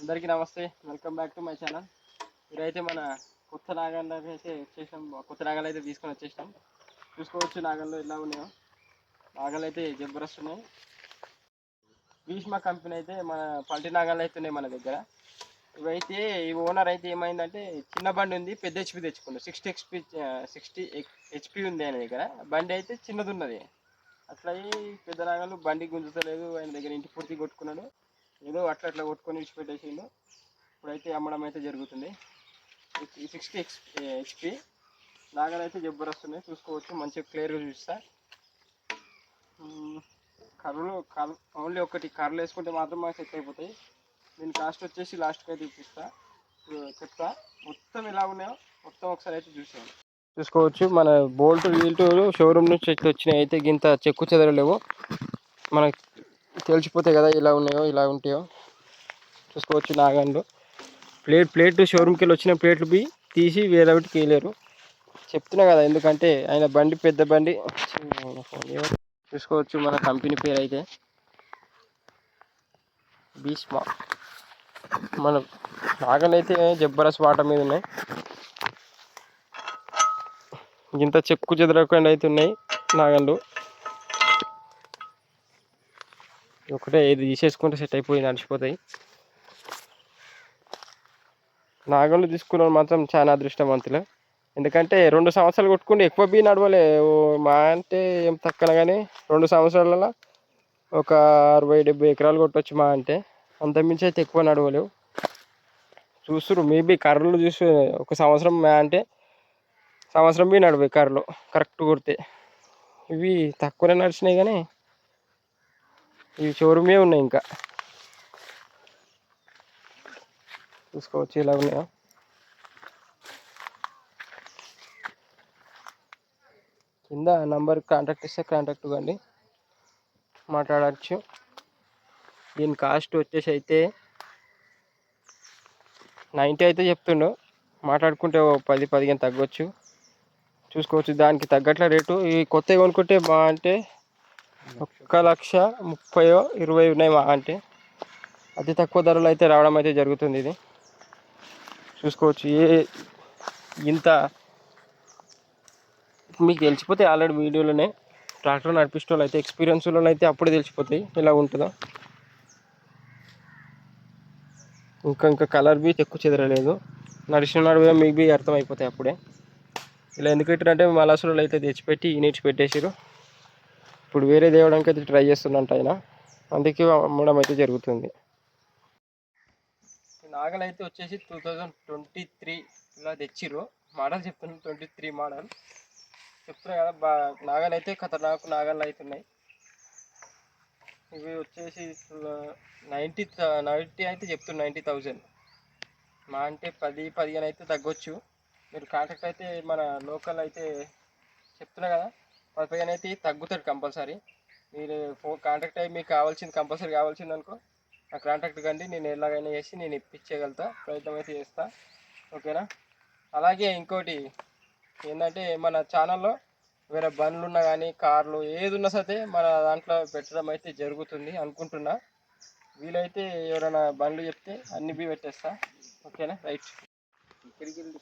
అందరికీ నమస్తే. Welcome back to my channel ఈరోజైతే మన కొత్త నాగంలోకి అయితే వచ్చేసాం కొత్త నాగలు అయితే తీసుకొని వచ్చేసాం చూసుకోవచ్చు నాగల్లో ఎలా ఉన్నాయో. నాగలు అయితే జబర్దస్త్ ఉన్నాయి. భీష్మ కంపెనీ అయితే మన పల్టీ నాగాలు అయితే ఉన్నాయి మన దగ్గర. ఇవైతే ఈ ఓనర్ అయితే ఏమైందంటే చిన్న బండి ఉంది పెద్ద హెచ్పి తెచ్చుకున్నాడు. సిక్స్టీ హెచ్పి సిక్స్టీ హెచ్పి ఉంది ఆయన దగ్గర. బండి అయితే చిన్నది ఉన్నది. అట్లా పెద్ద నాగలు బండి గుంజుతలేదు. ఆయన దగ్గర ఇంటి పూర్తి కొట్టుకున్నాడు. ఏదో అట్లా అట్లా కొట్టుకొని విడిచిపెట్టేసిండు. ఇప్పుడైతే అమ్మడం అయితే జరుగుతుంది. ఈ సిక్స్టీ ఎక్స్ హెచ్పి నాగలు అయితే జబర్దస్తున్నాయి చూసుకోవచ్చు మంచిగా క్లియర్గా చూపిస్తా. కర్రలు కర్ ఓన్లీ ఒకటి కర్రలు వేసుకుంటే మాత్రం మాకు సెట్ అయిపోతాయి. దీని కాస్ట్ వచ్చేసి లాస్ట్కి అయితే చూపిస్తా. చెప్తా. మొత్తం ఎలా ఉన్నాయో మొత్తం ఒకసారి అయితే చూసాను చూసుకోవచ్చు మన బోల్ట్ వీల్టు షోరూమ్ నుంచి వచ్చినాయి. అయితే గింత చెక్కు చెదరలేవు. మనకి తెలిసిపోతాయి కదా ఇలా ఉన్నాయో ఇలా ఉంటాయో. చూసుకోవచ్చు నాగండ్లు ప్లేట్ ప్లేట్ షోరూమ్కి వెళ్ళి వచ్చిన ప్లేట్లు బి తీసి వేరే ఒకటికి వేయలేరు. చెప్తున్నా కదా ఎందుకంటే ఆయన బండి పెద్ద బండి. చూసుకోవచ్చు మన కంపెనీ పేరు అయితే భీష్మ. మన నాగలు జబ్బరస్ వాటర్ మీద ఉన్నాయి. ఇంత చెక్కు చెదరకుండా అయితే ఉన్నాయి నాగళ్ళు ఒకటే ఇది తీసేసుకుంటే సెట్ అయిపోయి నడిచిపోతాయి. నాగళ్ళు తీసుకున్న మాత్రం చాలా అదృష్టవంతులు. ఎందుకంటే రెండు సంవత్సరాలు కొట్టుకుంటే ఎక్కువ బీ నడవలే. ఓ మా అంటే ఏం తక్కువ కానీ రెండు సంవత్సరాలలో ఒక అరవై డెబ్బై ఎకరాలు కొట్టొచ్చు మా అంటే. అంతమించి అయితే ఎక్కువ నడవలేవు. చూస్తురు మేబీ కర్రలు చూసి ఒక సంవత్సరం మా అంటే సంవత్సరం బీ నడవే కర్రలు. కరెక్ట్ కొడితే. ఇవి తక్కువనే నడిచినాయి కానీ ఇవి షోరూమే ఉన్నాయి ఇంకా. చూసుకోవచ్చు ఇలా ఉన్నాయో? కింద నంబర్ కాంటాక్ట్ ఇస్తే కాంటాక్ట్ కండి మాట్లాడచ్చు. దీని కాస్ట్ వచ్చేసి అయితే నైంటీ అయితే చెప్తుండు. మాట్లాడుకుంటే ఓ పది పదిహేను తగ్గొచ్చు. చూసుకోవచ్చు దానికి తగ్గట్ల రేటు. ఈ కొత్తవి కొనుక్కుంటే మా అంటే ఒక్క లక్ష ముప్పయో ఇరవై ఉన్నాయి మా అంటే అతి తక్కువ ధరలో అయితే రావడం అయితే జరుగుతుంది ఇది. చూసుకోవచ్చు ఏ ఇంత మీకు తెలిసిపోతే ఆల్రెడీ వీడియోలోనే ట్రాక్టర్ నడిపించే వాళ్ళు అయితే ఎక్స్పీరియన్స్ అయితే అప్పుడే తెలిసిపోతాయి ఎలా ఉంటుందో. ఇంకా ఇంకా కలర్ బీ ఎక్కువ చెదరలేదు. నడిచిన నడువే మీకు బి అర్థమైపోతాయి అప్పుడే. ఇలా ఎందుకు పెట్టారంటే మలాసులు అయితే తెచ్చిపెట్టి ఈ నీడ్చి పెట్టేసారు ఇప్పుడు వేరే తేవడానికి అయితే ట్రై చేస్తున్నట్టు ఆయన. అందుకే అమ్మడం అయితే జరుగుతుంది. నాగల్ అయితే వచ్చేసి టూ థౌజండ్ ట్వంటీ త్రీలో తెచ్చిర్రు. మోడల్ చెప్తున్నాను ట్వంటీ త్రీ మోడల్. చెప్తున్నా కదా బా నాగలు అయితే ఖతర్నాక్ నాగళ్ళు అవుతున్నాయి ఇవి వచ్చేసి నైంటీ నైంటీ అయితే చెప్తున్నా నైంటీ థౌజండ్ మా అంటే పది పదిహేను అయితే తగ్గొచ్చు. మీరు కాంటాక్ట్ అయితే మన లోకల్ అయితే చెప్తున్నా కదా పదిపై అయితే తగ్గుతాడు కంపల్సరీ. మీరు ఫోన్ కాంటాక్ట్ అయ్యి మీకు కావాల్సింది కంపల్సరీ కావాల్సింది అనుకో నా కాంటాక్ట్ కండి నేను ఎలాగైనా చేసి నేను ఇప్పించగలుగుతా ప్రయత్నం అయితే చేస్తా. ఓకేనా? అలాగే ఇంకోటి ఏంటంటే మన ఛానల్లో వేరే బండ్లు ఉన్నా కానీ కార్లు ఏది ఉన్నా సరే మన దాంట్లో పెట్టడం అయితే జరుగుతుంది అనుకుంటున్నా. వీలైతే ఎవరైనా బండ్లు చెప్తే అన్ని బి పెట్టేస్తా. ఓకేనా? రైట్. ఇక్కడికి వెళ్ళి